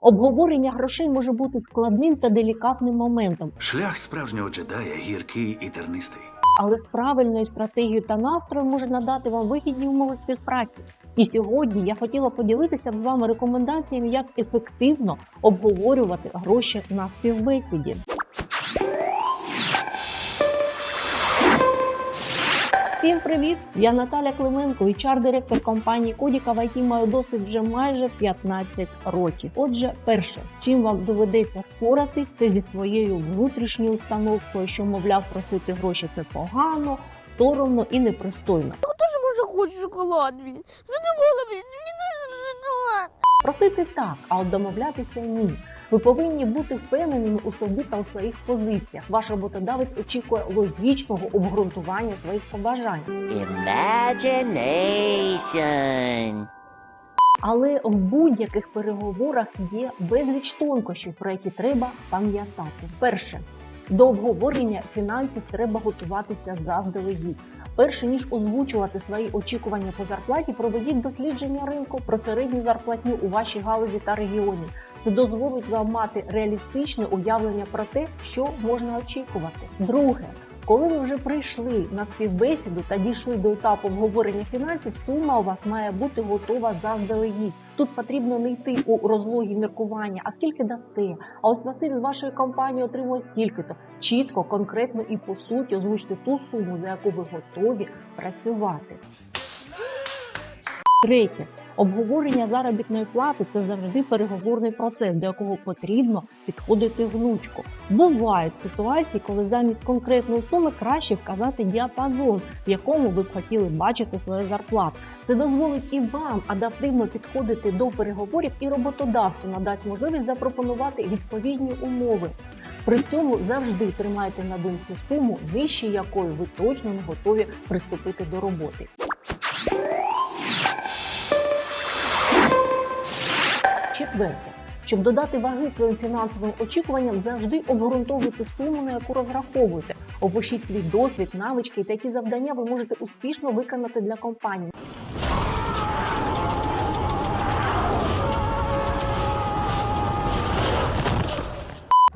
Обговорення грошей може бути складним та делікатним моментом, Шлях справжнього джедая гіркий і тернистий. але з правильною стратегією та настроєм може надати вам вигідні умови співпраці. І сьогодні я хотіла поділитися з вами рекомендаціями, як ефективно обговорювати гроші на співбесіді. Всім привіт! Я Наталя Клименко, HR-директор компанії Кодіка, в IT маю досвід вже майже 15 років. Отже, перше, чим вам доведеться впоратись, це зі своєю внутрішньою установкою, що мовляв просити гроші це погано, соромно і непристойно. Тоже може хочу шоколад. Задумала, блін, мені дуже шоколад. Просити так, а от домовлятися ні. Ви повинні бути впевненими у собі та у своїх позиціях. Ваш роботодавець очікує логічного обґрунтування своїх побажань. Imagination. Але в будь-яких переговорах є безліч тонкощів, про які треба пам'ятати. Перше, до обговорення фінансів треба готуватися заздалегідь. Перше ніж озвучувати свої очікування по зарплаті, проведіть дослідження ринку про середню зарплатню у вашій галузі та регіоні. Це дозволить вам мати реалістичне уявлення про те, що можна очікувати. Друге, коли ви вже прийшли на співбесіду та дійшли до етапу обговорення фінансів, сума у вас має бути готова заздалегідь. Тут потрібно не йти у розлогі міркування, а скільки дасте. А ось Василь з вашої компанії отримує стільки-то. Чітко, конкретно і по суті озвучте ту суму, за яку ви готові працювати. Третє. Обговорення заробітної плати це завжди переговорний процес, до якого потрібно підходити гнучко. Бувають ситуації, коли замість конкретної суми краще вказати діапазон, в якому ви б хотіли бачити свою зарплату. Це дозволить і вам адаптивно підходити до переговорів, і роботодавцю надасть можливість запропонувати відповідні умови. При цьому завжди тримайте на думці суму, вище якої ви точно не готові приступити до роботи. Четверте. Щоб додати ваги своїм фінансовим очікуванням, завжди обґрунтовуйте суму, на яку розраховуєте. Опишіть свій досвід, навички та які завдання ви можете успішно виконати для компанії.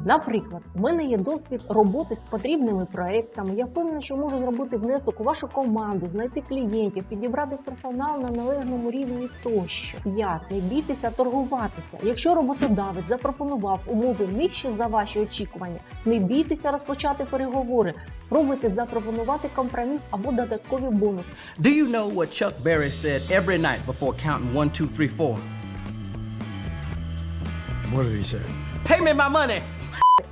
Наприклад, у мене є досвід роботи з потрібними проектами. Я впевнена, що можу зробити внесок у вашу команду, знайти клієнтів, підібрати персонал на належному рівні тощо. П'ять. Не бійтеся торгуватися. Якщо роботодавець запропонував умови нижче за ваші очікування, не бійтеся розпочати переговори. Спробуйте запропонувати компроміс або додаткові бонуси. Do you know what Chuck Berry said every night before counting one, two, three, four? What did he say? Pay me my money!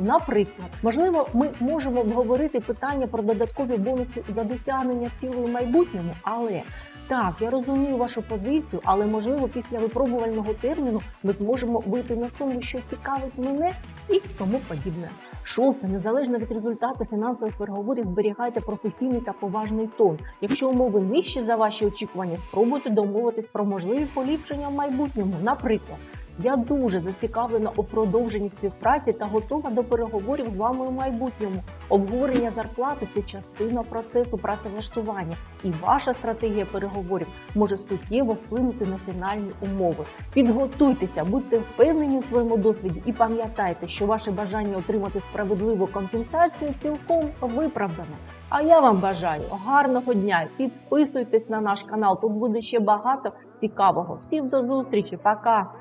Наприклад, можливо, ми можемо обговорити питання про додаткові бонуси за досягнення цілей в майбутньому, але так, я розумію вашу позицію, але можливо після випробувального терміну ми зможемо вийти на суму, що цікавить мене, і тому подібне. Шосте, незалежно від результату фінансових переговорів, зберігайте професійний та поважний тон. Якщо умови нижчі за ваші очікування, спробуйте домовитись про можливі поліпшення в майбутньому. Наприклад, я дуже зацікавлена у продовженні співпраці та готова до переговорів з вами у майбутньому. Обговорення зарплати це частина процесу працевлаштування, і ваша стратегія переговорів може суттєво вплинути на фінальні умови. Підготуйтеся, будьте впевнені у своєму досвіді і пам'ятайте, що ваше бажання отримати справедливу компенсацію цілком виправдане. А я вам бажаю гарного дня. Підписуйтесь на наш канал. Тут буде ще багато цікавого. Всім до зустрічі, пока.